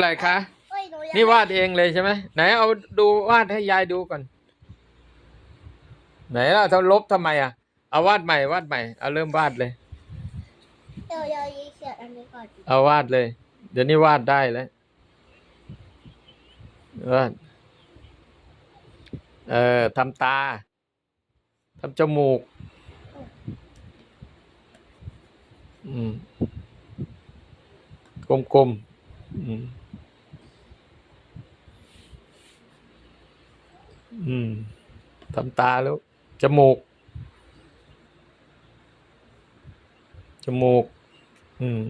อะไรคะเฮ้ยหนูอยกนี่วาดเองเลยใช่ไหมไหนเอาดูวาดให้ยายดูก่อน ไหนล่ะเธอลบทำไมอะ เอาวาดใหม่วาดใหม่เอาเริ่มวาดเลย เดี๋ยวเดี๋ยวยีเขียนอันนี้ก่อนเอาวาดเลย เดี๋ยวนี้วาดได้แล้ววาดเอ่อทำตาทำจมูก อืมกลมๆอืม อืมทำตาแล้ว จมูก จมูก อืม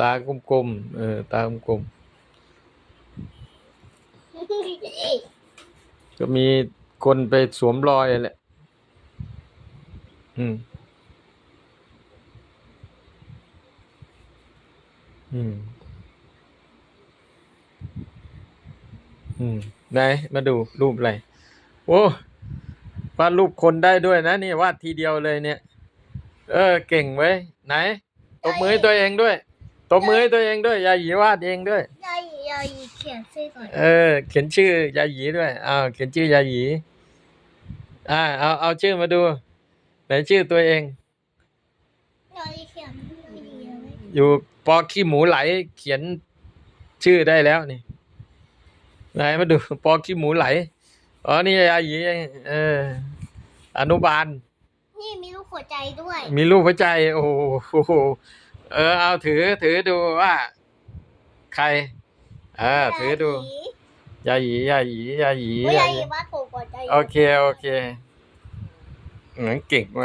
ตากลมๆ เออ ตากลมๆ ก็มีคนไปสวมรอยแหละ อืม อืม อืมไหนมาดูรูปอะไรโอ้วาดรูปคนได้ด้วยนะนี่วาดทีเดียวเลยเนี่ย เออ เก่งเว้ยไหนตบมือให้ตัวเองด้วยตบมือให้ตัวเองด้วยยาหยีวาดเองด้วย ยายยายเขียนชื่อก่อนเออ เขียนชื่อยาหยีด้วยอ้าวเขียนชื่อยาหยีอ่าเอาเอาชื่อมาดู ไหนชื่อตัวเอง ยายเขียนไม่ดีเลยอยู่ปอขี้หมูไหลเขียนชื่อได้แล้วนี่ ไหนมาดูปอขี้หมูไหลอ๋อนี่ยาหยีเองเอออนุบาล นี่มีลูกหัวใจด้วย มีรูปหัวใจ โอ้โหเออ เอาถือถือดูว่า ใคร เออ ถือดูยาหยียาหยียาหยีโอ้ยยายายหยีวาดถูกหัวใจโอเค โอเคเหมือนเก่งเว้ย